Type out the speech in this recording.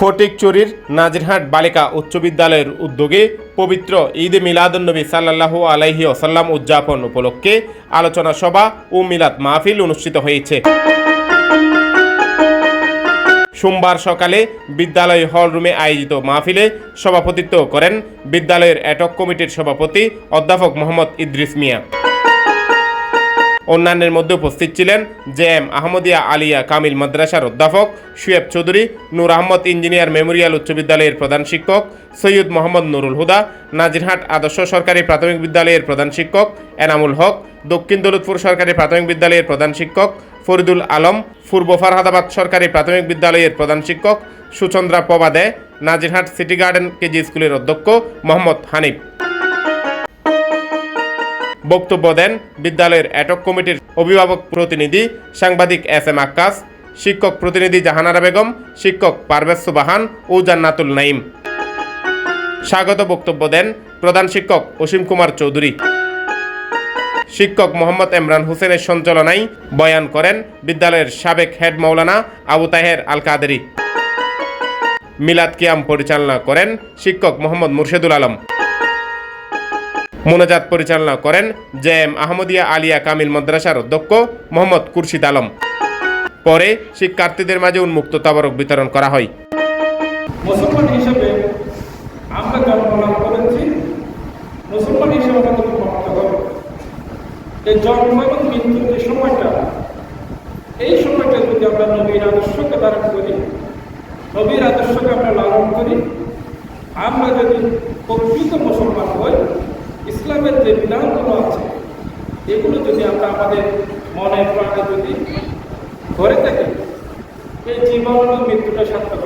ফটিকচুরির নাজিরহাট বালিকা উচ্চ বিদ্যালয়ের উদ্যোগে পবিত্র ঈদে মিলাদুন্নবী সাল্লাল্লাহু আলাইহি ওসাল্লাম উদযাপন উপলক্ষে আলোচনা সভা ও মিলাদ মাহফিল অনুষ্ঠিত হয়েছে। সোমবার সকালে বিদ্যালয় হল রুমে আয়োজিত মাহফিলে সভাপতিত্ব করেন বিদ্যালয়ের অ্যাটক কমিটির সভাপতি অধ্যাপক মোহাম্মদ ইদ্রিস মিয়া। অন্যান্যের মধ্যে উপস্থিত ছিলেন জে এম আহমদিয়া আলিয়া কামিল মাদ্রাসার অধ্যাপক, শুয়েব চৌধুরী, নূর আহমদ ইঞ্জিনিয়ার মেমোরিয়াল উচ্চ বিদ্যালয়ের প্রধান শিক্ষক, সৈয়দ মোহাম্মদ নুরুল হুদা, নাজিরহাট আদর্শ সরকারি প্রাথমিক বিদ্যালয়ের প্রধান শিক্ষক, এনামুল হক, দক্ষিণ দৌলতপুর সরকারি প্রাথমিক বিদ্যালয়ের প্রধান শিক্ষক, ফরিদুল আলম, পূর্ব ফারহাদাবাদ সরকারি প্রাথমিক বিদ্যালয়ের প্রধান শিক্ষক, Suchandra Pabade, Nazirhat city garden KG স্কুলের অধ্যক্ষ মোহাম্মদ হানিফ। বক্তব্য দেন বিদ্যালয়ের অ্যাটক কমিটির অভিভাবক প্রতিনিধি সাংবাদিক এস এম আক্কাস, শিক্ষক প্রতিনিধি জাহানারা বেগম, শিক্ষক পারভেজ সুবাহান ও জান্নাতুল নাইম স্বাগত বক্তব্য দেন প্রধান শিক্ষক অসীম কুমার চৌধুরী। শিক্ষক মোহাম্মদ ইমরান হোসেনের সঞ্চালনায় বয়ান করেন বিদ্যালয়ের সাবেক হেড মৌলানা আবু তাহের আল কাদেরি মিলাদ কিয়াম পরিচালনা করেন শিক্ষক মোহাম্মদ মুর্শেদুল আলম। মোনাজাত পরিচালনা করেন জে এম আহমদিয়া আলিয়া কামিল মাদ্রাসার অধ্যক্ষ মোহাম্মদ কুরশিদ আলম। পরে শিক্ষার্থীদের মাঝে উন্মুক্ত তাবরক বিতরণ করা হয়। মুসলমান হিসেবে আমরা জন্মলাভ করেছি? মুসলমান হিসেবে কর্তব্য এই জন্ম এবং মৃত্যুর যে সময়টা, এই সময়টা যদি আমরা নবীর আদর্শকে ধারণ করি, নবীর আদর্শকে আমরা লালন করি, আমরা যদি প্রকৃত মুসলমান হই যে বিধানগুলো আছে, এগুলো যদি আমরা আমাদের মনে প্রাণে যদি ধরে থাকি, এই জীবন মৃত্যুটা সার্থক